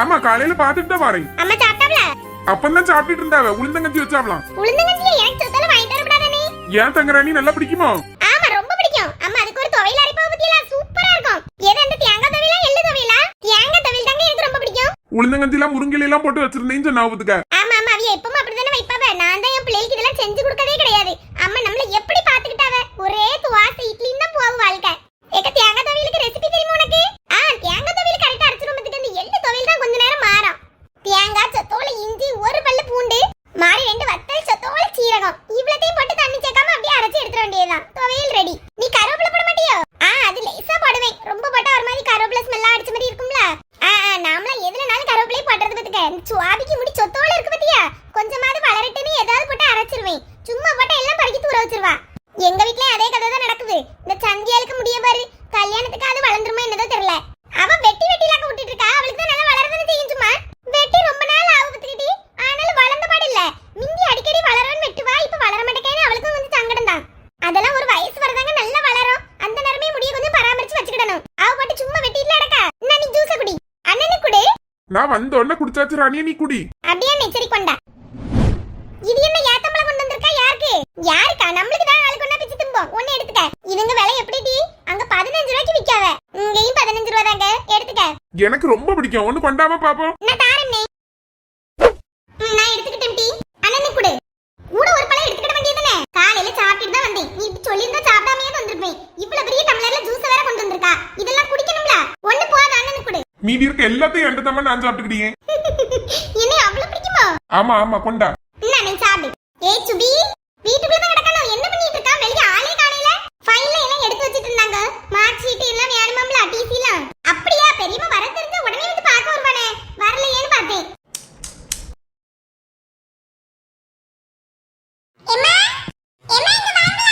ஆமா காலையில பாத்துட்டு தான் வரேன். அம்மா சாப்பிட்டாப்ல? அப்பந்தான் சாப்பிட்டுட்டு இருந்தாவ உளுந்தங்கஞ்சி வச்சாவலாம் உளுந்தங்கஞ்சியை எனக்கு சொத்தால வாங்கிட்டு வரக்கூடாதானே ஏன் தங்கராணி நல்லா பிடிக்குமோ? ஆமா ரொம்ப பிடிக்கும். அம்மா அதுக்கு ஒரு துவையல் அரைப்பா பத்தியில சூப்பரா இருக்கும். எது அந்த தேங்காய் துவையலா எள்ளு துவையலா? தேங்காய் துவையல் தாங்க எனக்கு ரொம்ப பிடிக்கும். உளுந்தங்கஞ்சி எல்லாம் முருங்கை எல்லாம் போட்டு வச்சிருந்தேன்னு சொன்னா ஆமா ஆமா அவிய எப்பவும் அப்படிதானே வைப்பாவ? நான் தான் என் பிள்ளைக்கு இதெல்லாம் செஞ்சு கொடுக்கவே கிடையாது அம்மா நம்மள எப்படி பாத்துக்கிட்டாவ ஒரே துவாசை இட்லின்னு தான் போகும் வாழ்க்கை ஏக்க தேங்காய் துவையலுக்கு ரெசிபி தெரியுமா உனக்கு ஆ தேங்காய் துவையல் கரெக்டா அரைச்சிரும் பத்துக்கு அந்த எள்ளு துவையல் தான் கொஞ்ச நேரம் மாறும் தேங்காய் சொத்தோல இஞ்சி ஒரு பல்லு பூண்டு மாறி ரெண்டு வத்தல் சொத்தோல சீரகம் இவ்வளத்தையும் போட்டு தண்ணி சேர்க்காம அப்படியே அரைச்சு எடுத்துட வேண்டியதுதான் துவையல் ரெடி நீ கருவேப்பிலை போட மாட்டியோ ஆ அது லேசா போடுவேன் ரொம்ப போட்டா ஒரு மாதிரி கருவேப்பிலை ஸ்மெல்லா அடிச்ச மாதிரி இருக்கும்ல ஆ ஆ, நாமலாம் எதுலனாலும் கருவேப்பிலையே போடுறது பத்துக்க இந்த சுவாபிக்கு முடி சொத்தோல இருக்கு பத்தியா கொஞ்சமாவது வளரட்டுன்னு ஏதாவது போட்டு அரைச்சிருவேன் சும்மா போட்டா எல்லாம் பறக்கி தூர வச்சிருவா எங்க வீட்லயே அதே கதை தான் நடக்குது இந்த சந்தியாளுக்கு முடிய பாரு கல்யாணத்துக்கு அது வளர்ந்துருமா என்னதோ தெரியல அவ வெட்டி வெட்டிலாக்க விட்டுட்டு இருக்கா அவளுக்கு தான் நல்லா வளரதானே செய்யும் சும்மா வெட்டி ரொம்ப நாள் ஆகுதுக்கிட்டி ஆனாலும் வளர்ந்த பாடு இல்ல மிந்தி அடிக்கடி வளரன்னு வெட்டுவா இப்ப வளர மாட்டேங்கன்னு அவளுக்கும் கொஞ்சம் சங்கடம் தான் அதெல்லாம் ஒரு வயசு வரதாங்க நல்லா வளரும் அந்த நேரமே முடிய கொஞ்சம் பராமரிச்சு வச்சுக்கிடணும் அவ பாட்டு சும்மா வெட்டில அடக்கா என்ன நீ ஜூஸ குடி அண்ணனு குடு நான் வந்த உடனே குடிச்சாச்சு ராணியா நீ குடி. அப்படியே நெச்சரி கொண்டா இது என்ன ஏத்தம்பளம் கொண்டு வந்திருக்கா? யாருக்கு? யாருக்கா? நம்மளுக்கு தான் நாளைக்கு கொண்டா பிச்சு தும்போம். ஒண்ணு எடுத்துக்க. இதுங்க விலை எப்படி டி? அங்க பதினஞ்சு ரூபாய்க்கு விக்காவ இங்கேயும் பதினஞ்சு ரூபா தாங்க. எடுத்துக்க. எனக்கு ரொம்ப பிடிக்கும். ஒண்ணு கொண்டாம பாப்போம். நான் தாரேன்னே ம், நான் எடுத்துக்கிட்டேன் டி அண்ணனு கொடு கூட ஒரு பழம் எடுத்துக்கிட வேண்டியதுதானே காலையில சாப்பிட்டுட்டு தான் வந்தேன் நீ இப்படி சொல்லியிருந்தா சாப்பிடாமையே வந்திருப்பேன் இவ்வளவு பெரிய டம்ளர்ல ஜூஸ் வேற கொண்டு வந்திருக்கா இதெல்லாம் குடிக்கணும்ல ஒண்ணு போதும் அண்ணனு கொடு மீதி இருக்க எல்லாத்தையும் என்கிட்ட தான் நான் சாப்பிட்டுக்கிட்டீங்க. என்ன அவ்வளவு பிடிக்குமோ? ஆமா ஆமா கொண்டா. என்ன நீ சாப்பிடு. ஏய் சுபி வீட்டுக்குள்ள தான் கிடக்கணும் என்ன பண்ணிட்டு இருக்கா வெளிய ஆளே காணையில ஃபைல்ல எல்லாம் எடுத்து வச்சிட்டு இருந்தாங்க மார்க் ஷீட் எல்லாம் வேணுமாம்ல டிசி எல்லாம் அப்படியா பெரியம்மா வர தெரிஞ்ச உடனே வந்து பார்க்க வருவானே வரலையேன்னு பார்த்தேன் எம்மா எம்மா இங்க வாங்க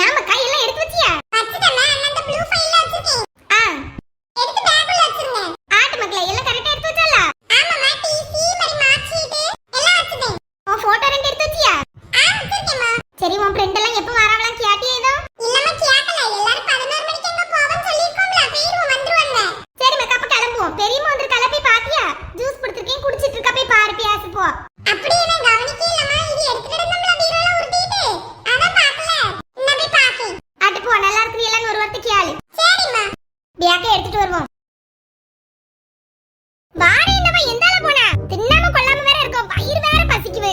ஏமாக்கா எல்லாம் எடுத்து வச்சியா வச்சிட்டேன் அந்த ப்ளூ ஃபைல்ல வச்சிருக்கேன் ஆ எடுத்து பேக்குள்ள வச்சிருங்க ஆட்டு மக்களே எல்லாம் கரெக்ட்டா எடுத்து வச்சாலா ஆமாமா டிசி మరి மார்க் ஷீட் எல்லாம் வச்சிட்டேன் உன் போட்டோ ரெண்டு எடுத்து வச்சியா ஆ வச்சிருக்கேம்மா சரி உன் ஃப்ரெண்ட் எல்லாம் எப்போ வரவலாம் கேட்டியே ஏதோ இல்லம்மா கேட்கல எல்லாரும் 11 மணிக்கு அங்க போவோம் சொல்லிருக்கோம்ல போயிடுவோம் வந்துருவாங்க சரி மக்கா அப்ப கிளம்புவோம் பெரியம்மா வந்திருக்கால போய் பாத்தியா ஜூஸ் கொடுத்துருக்கேன் குடிச்சிட்டு இருக்கா போய் பாரு பேசு போ அப்படியே நான் கவனிக்கவே இல்லம்மா இது எடுத்துட்டு இருந்தோம்ல பீரோல உருட்டிட்டு அதான் பார்க்கல நான் போய் பாக்கேன் அட்டு போ நல்லா இருக்கிறீங்களான்னு ஒரு வார்த்தை கேளு சரிம்மா பேக்கை எடுத்துட்டு வருவோம் வாரே என்னப்பா எந்தால போனா தின்னாம கொள்ளாம வேற இருக்கோம் வயிறு வேற பசிக்குது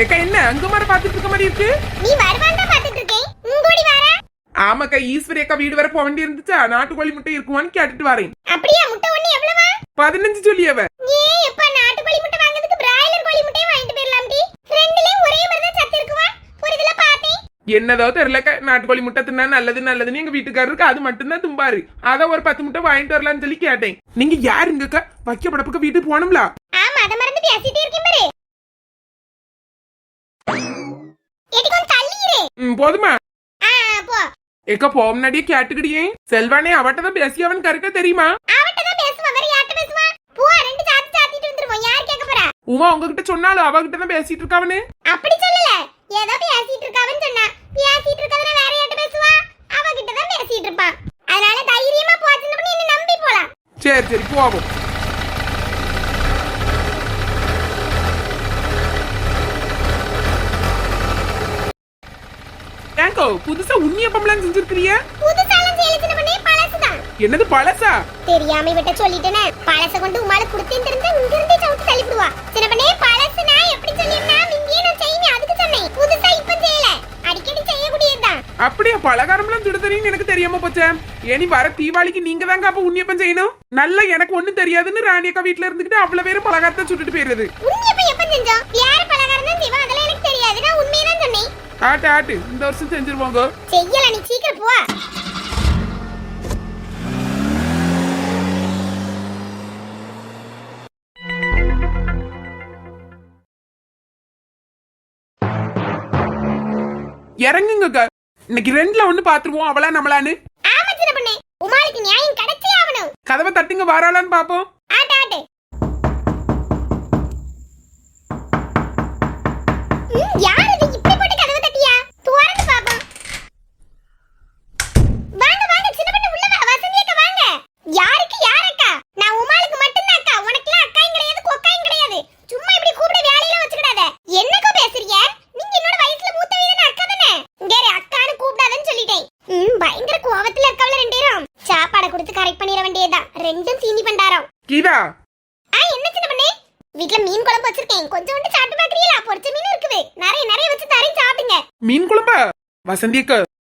ஏக்கா என்ன? அங்க மாதிரி பாத்துட்டு இருக்க மாதிரி இருக்கு? நீ வருவான் தான் பாத்துட்டு இருக்கேன். உங்கூடி வர. ஆமாக்கா ஈஸ்வரி அக்கா வீடு வர போக வேண்டி இருந்துச்சா நாட்டுக்கோழி முட்டை இருக்குமான்னு கேட்டுட்டு வரேன். அப்படியே? முட்டை ஒண்ணு எவ்வளவா? பதினஞ்சு சொல்லியவ ஏ எப்ப நாட்டுக்கோழி முட்டை வாங்குறதுக்கு பிராய்லர் கோழி முட்டையே வாங்கிட்டு போயிடலாம் டி? ரெண்டுலயும் ஒரே மாதிரி தான் சத்து இருக்குமா? ஒரு இதுல பார்த்தேன். என்னதோ தெரியலக்கா நாட்டுக்கோழி முட்டை தின்னா நல்லது நல்லதுன்னு எங்க வீட்டுக்காரருக்கு அது மட்டும்தான் தும்பாரு. அத ஒரு பத்து முட்டை வாங்கிட்டு வரலாம்னு சொல்லி கேட்டேன். நீங்க யாருங்கக்கா? வைக்க படப்புக்கு வீட்டுக்கு போகணும்ல? ஆமா அத மறந்து பேசிட்டே இருக்கேன் பாரு. போதுமா? ஆ போ. முன்னாடியே கேட்டுக்கிடியே. செல்வானே அவட்ட தான் பேசி அவன் கரெக்டா தெரியுமா? உமா உங்ககிட்ட சொன்னாலும் அவகிட்ட தான் பேசிட்டு இருக்காவனு அப்படி சொல்லல. ஏதோ பேசிட்டு இருக்காவன்னு சொன்னா. பேசிட்டு இருக்கறதுல வேற யார்ட்ட பேசுவா? அவகிட்ட தான் பேசிட்டு இருப்பான் அதனால தைரியமா போச்சுன்னு நம்பி போலாம்? சரி சரி போவோம். ஏங்கோ புதுசா உண்ணியப்பம்லாம் செஞ்சிருக்கிறிய புதுசாலாம் செய்யல சின்ன பண்ணே பழசுதான். என்னது பழசா? தெரியாம விட்ட சொல்லிட்டேனே. பழச கொண்டு உமால குடுத்தேன் தெரிஞ்சா இங்க இருந்தே சவுத்து தள்ளிடுவா சின்ன பண்ணே பழசு நான் எப்படி சொல்லிருந்தா மிந்தியே நான் செய்யணும் அதுக்கு சொன்னேன். புதுசா இப்ப செய்யல அடிக்கடி செய்யக்கூடியதுதான். அப்படியா பலகாரம்லாம் சுட தெரியும்னு எனக்கு தெரியாம போச்சே. ஏனி வர தீபாவளிக்கு நீங்க தாங்க அப்ப உண்ணியப்பம் செய்யணும்? நல்லா எனக்கு ஒண்ணும் தெரியாதுன்னு ராணியக்கா வீட்டுல இருந்துகிட்டு அவ்வளவு பேரும் பலகாரத்தை சுட்டுட்டு போயிருது. உண்மையப்ப எப்ப செஞ்சோம்? யார பலகாரம் தான் செய்வா? அதெல்லாம் எனக்கு தெரியாது. நான் உண்மையதான் சொன்னேன். ஆட்டு ஆட்டு. இந்த வருஷம் செஞ்சிருவாங்க. செய்யல நீ சீக்கிரம் போ. இறங்குங்கக்கா. இன்னைக்கு ரெண்டுல ஒண்ணு பாத்துருவோம் அவளா நம்மளான்னு. ஆமா சின்ன பண்ணே உமாளுக்கு நியாயம் கிடைச்சே ஆகணும். கதவை தட்டுங்க வாராளான்னு பாப்போம். ஆட்டு ஆட்டு. யார் இது இப்படி போட்டு கதவை தட்டியா துறந்து பாப்போம் வாங்க வாங்க சின்ன பண்ண உள்ள வா வசந்தி அக்கா வாங்க யாருக்கு யார் அக்கா நான் உமாளுக்கு மட்டும்தான் அக்கா ரெண்டும் சீனி பண்டாரம் கீதா ஆ என்ன சின்ன பண்ணே வீட்ல மீன் குழம்பு வச்சிருக்கேன் கொஞ்சோண்டு சாப்பிட்டு பாக்குறீங்களா பொரிச்ச மீன் இருக்குது. நிறைய நிறைய வச்சு தரேன் சாப்பிடுங்க. மீன் குழம்பா? வசந்தி அக்கா.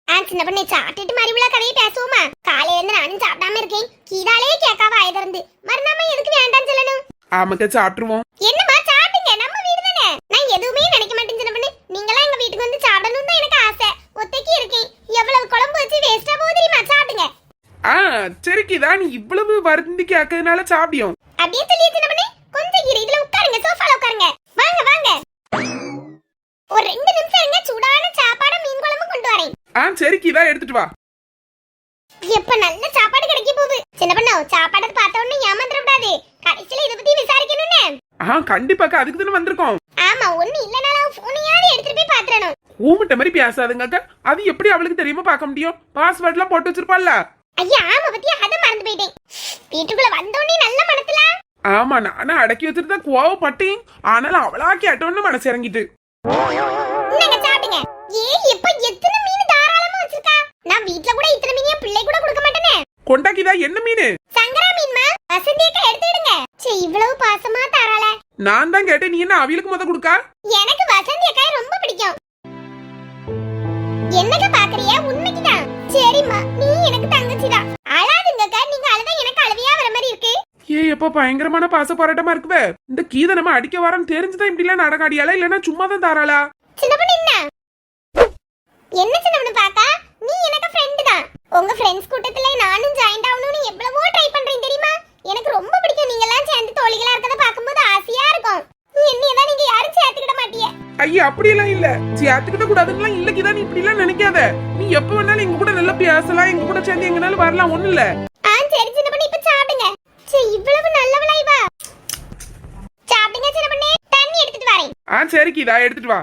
ஆ சின்ன பண்ணே சாப்பிட்டுட்டு மறுபடியும் கதையை பேசுவோமா? காலையில இருந்து நானும் சாப்பிடாம இருக்கேன். கீதாலே கேட்காவ ஆய திறந்து. மறுநாம எதுக்கு வேண்டாம் சொல்லணும்? ஆமாக்கா சாப்பிட்டுருவோம். என்னம்மா சாப்பிடுங்க. நம்ம வீடு தானே. நான் எதுவுமே நினைக்க மாட்டேன் சின்ன பண்ணே. நீங்களாம் எங்க வீட்டுக்கு வந்து சாப்பிடணும் தான் எனக்கு ஆசை. ஒத்தைக்கு இருக்கேன். எவ்வளவு குழம்பு வச்சு வேஸ்டா போகுது தெரியுமா? சாப்பிடுங்க. ஆ சரி கீதா நீ இவ்வளவு வருந்தி கேட்கறதுனால சாப்பிடியும். அப்படியே சொல்லி வரேன் ஆ சரி கீதா எடுத்துட்டு வா. எப்ப நல்ல சாப்பாடு கிடைக்க போகுது? சின்ன பண்ணோ சாப்பாடு பார்த்த உடனே ஏமாந்துட கூடாது கடைசியில இத பத்தி விசாரிக்கணும்னு. ஆ கண்டிப்பாக்கா அதுக்கு தானே வந்திருக்கோம். ஆமா ஒண்ணு இல்லனாலும் போனையாவது எடுத்துட்டு போய் பாத்துறணும் கூமிட்ட மாதிரி பேசாதுங்க அது எப்படி அவளுக்கு தெரியுமா பார்க்க முடியும்? பாஸ்வேர்ட்லாம் போட்டு வச்சிருப்பாள்ல. ஐயா ஆமா பத்தி அத மறந்து போயிட்டேன். வீட்டுக்குள்ள வந்த உடனே நல்ல மனசுல. ஆமா நானும் அடக்கி வச்சிட்டு தான் கோவப்பட்டேன். ஆனாலும் அவளா கேட்டோன்னு மனசு இறங்கிட்டு. சாப்பிடுங்க ஏ இப்ப எத்தனை மீன் தாராளமா வச்சிருக்கா நான் வீட்ல கூட இத்தனை மீன் என் பிள்ளை கூட கொடுக்க மாட்டேனே கொண்டாக்கிதா என்ன மீன்? சங்கரா மீன்மா வசந்தியக்கா எடுத்துடுங்க சே இவ்வளவு பாசமா தராள. நான் தான் கேட்டேன் நீ என்ன அவளுக்கு முத கொடுக்கா? எனக்கு வசந்தி அக்காய ரொம்ப பிடிக்கும். என்னக்க பாக்குறிய? உண்மைக்குதான். சரிம்மா நீ எனக்கு தங்கச்சிதான். அழாதுங்கக்கா நீங்க அழுதா எனக்கு அழுவியா வர மாதிரி இருக்கு. ஏ எப்போ பயங்கரமான பாச போராட்டமா இருக்குவே? இந்த கீதை நம்ம அடிக்க வரன்னு தெரிஞ்சுதான் இப்படி எல்லாம் நடக்காடியாளா? இல்லன்னா சும்மா தான் தாராளா? சின்ன பொண்ணு என்ன? என்ன சின்ன பொண்ணு பாக்கா நீ எனக்கு ஃப்ரெண்ட் தான் உங்க ஃப்ரெண்ட்ஸ் கூட்டத்துல நானும் ஜாயின் ஆகணும்னு எவ்வளவோ ட்ரை பண்றேன் தெரியுமா? எனக்கு ரொம்ப பிடிக்கும். நீங்க எல்லாம் சேர்ந்து தோழிகளா இருக்கத பாக்கும்போது ஆசையா இருக்கும். நீ என்னையதான் நீங்க யாரும் சேர்த்துக்கிட மாட்டீங்க ஐயா அப்படியெல்லாம் இல்ல. சேர்த்துக்கிட்ட கூடாதுன்னு இல்ல கீதா நீ இப்படி எல்லாம் நினைக்காத. நீ எப்ப வேணாலும் எங்க கூட நல்லா பேசலாம் எங்க கூட சேர்ந்து எங்கனாலும் வரலாம் ஒண்ணு இல்ல. ஆ சரி சின்ன பொண்ணு இப்ப சாப்பிடுங்க. சே இவ்வளவு நல்லவளா இவ. சாப்பிடுங்க சின்ன பொண்ணு. தண்ணி எடுத்துட்டு வரேன். ஆ சரி கீதா எடுத்துட்டு வா.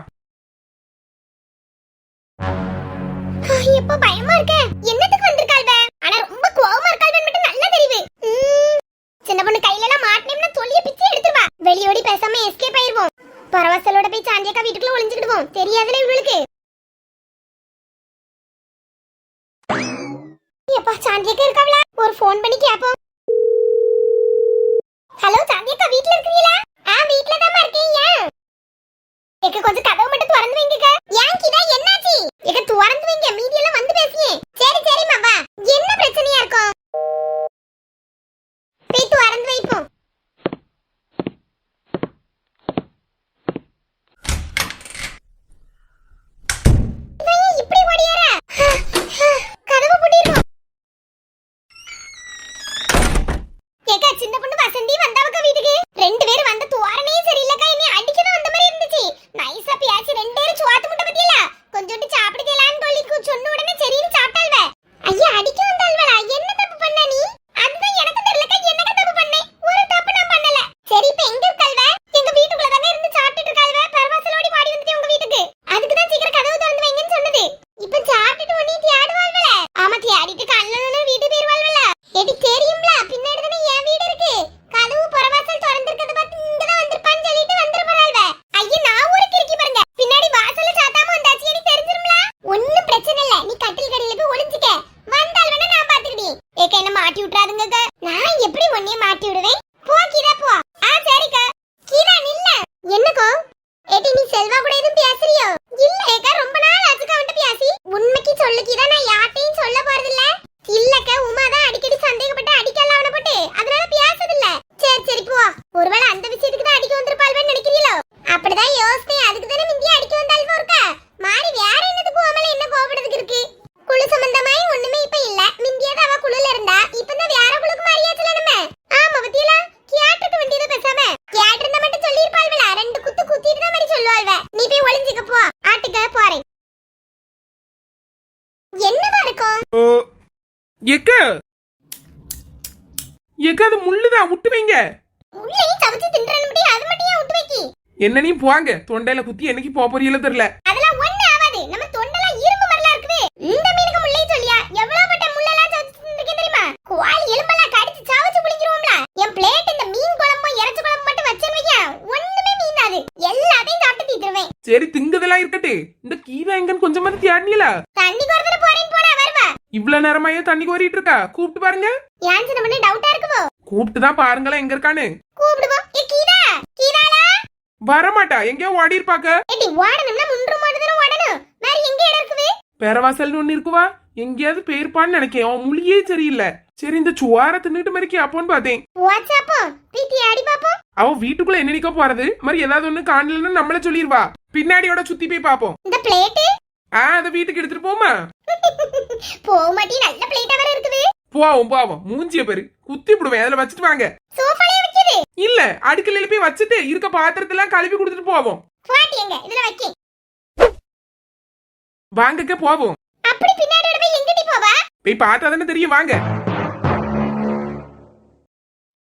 எப்ப பயமா இருக்க? என்னத்துக்கு என்ன நான் எப்படி ஒன்னே மாட்டி விடுவேன் போ கீதா போ ஆ சரிக்கா கீதா நில்ல என்னக்கோ ஏடி நீ செல்வா கூட எதுவும் பேசுறியோ இல்ல ஏக்கா ரொம்ப நாள் ஆச்சுக்கா வந்துட்டு பேசி உண்மைக்கு சொல்லு கீதா நான் யார்ட்டையும் சொல்ல போறது இல்ல இல்லக்க உமா தான் அடிக்கடி சந்தேகப்பட்டு அடிக்கல அவனை போட்டு அதனால பேசது இல்ல சரி சரி போ ஒருவேளை அந்த விஷயத்துக்கு தான் அடிக்க வந்திருப்பாள்வன்னு நினைக்கிறீங்களோ அப்படிதான் யோசனை அதுக்கு தானே முந்தைய அடிக்க வந்தாலும் இருக்கா மாறி வேற என்னதுக்கு உன் என்ன கோபப்படுறதுக்கு இருக்கு குழு சம்பந்தமாய் ஒண்ணுமே இப்ப இல்ல முந்தியாவது அவ குழுல இருந்தா இப்பதான் வேற குழுக்கு மாறியாச்சுல நம்ம ஆமா பத்தியல கேட்டுக்க வேண்டியதை பேசாம கேட்டிருந்தா மட்டும் சொல்லிருப்பாள்வல ரெண்டு குத்து குத்திட்டு தான் மாதிரி சொல்லுவாள்வ நீ போய் ஒளிஞ்சுக்க போ. ஆட்டுக்க போறேன். என்னவா இருக்கும்? எக்க? எக்க அது முள்ளுதான். விட்டு வைங்க. உள்ளேயும் தவிச்சு தின்றன்னு முடியும் அது மட்டும் ஏன் விட்டு வைக்கி? என்ன நீ போவாங்க தொண்டையில குத்தி என்னைக்கு போக போறீங்களோ தெரியல. அதெல்லாம் ஒண்ணு ஆகாது நம்ம தொண்டெல்லாம் இரும்பு மாதிரிலாம் இருக்குது இந்த மீனுக்கு முள்ளே சொல்லியா எவ்வளவு பட்ட முள்ளெல்லாம் சவச்சு தின்னுருக்கேன் தெரியுமா குவால் எலும்பெல்லாம் கடிச்சு சவச்சு புளிஞ்சிருவோம்ல என் பிளேட் இந்த மீன் குழம்பும் இறைச்சி குழம்பு மட்டும் வச்சேன் வையா ஒண்ணுமே மீனாது எல்லாத்தையும் சாப்பிட்டு தீத்துருவேன் சரி திங்கதெல்லாம் இருக்கட்டு. இந்த கீதா எங்கன்னு கொஞ்சமாவது தேடினீங்களா தண்ணி குறத்துல போறேன்னு போனா வருவா. இவ்வளவு நேரமாயே தண்ணி கோரிட்டு இருக்கா கூப்பிட்டு பாருங்க. ஏன் சின்ன பண்ண டவுட்டா இருக்குவோ? கூப்பிட்டு தான் பாருங்களேன் எங்க இருக்கான்னு. கூப்பிடுவோம் ஏ கீதா கீதாலா? வரமாட்டா. எங்கேயோ ஓடி இருப்பாக்க ஏடி ஓடணும்னா முன்று மாடுதானே ஓடணும். வேற எங்க இடம் இருக்குது? பெறவாசல்னு ஒண்ணு இருக்குவா? எங்கேயாவது போயிருப்பான்னு நினைக்கேன். அவன் மொழியே சரியில்லை. சரி இந்த சுவார தின்னுட்டு மாதிரி அப்போன்னு பார்த்தேன். வாட்ஸ்அப்போ பீத்தி ஆடி பாப்போம். அவ வீட்டுக்குள்ள என்ன நிக்க போறது? மாதிரி ஏதாவது ஒண்ணு காணலன்னு நம்மள சொல்லிருவா. பின்னாடியோட சுத்தி போய் பாப்போம். இந்த பிளேட்டு ஆ அதை வீட்டுக்கு எடுத்துட்டு போமா? போக மாட்டி நல்ல பிளேட்டா வேற இருக்குது. போவோம் போவோம். மூஞ்சிய பேரு. குத்தி விடுவேன். அதுல வச்சுட்டு வாங்க. சோஃபாலயே வைக்குது இல்ல அடுக்கலையில போய் வச்சுட்டு இருக்க பாத்திரத்தெல்லாம் கழுவி கொடுத்துட்டு போவோம். பாட்டி எங்க? இதுல வைக்க வாங்கக்க போவோம். அப்படி பின்னாடி போய் எங்கடி போவா? போய் பார்த்தா தானே தெரியும். வாங்க.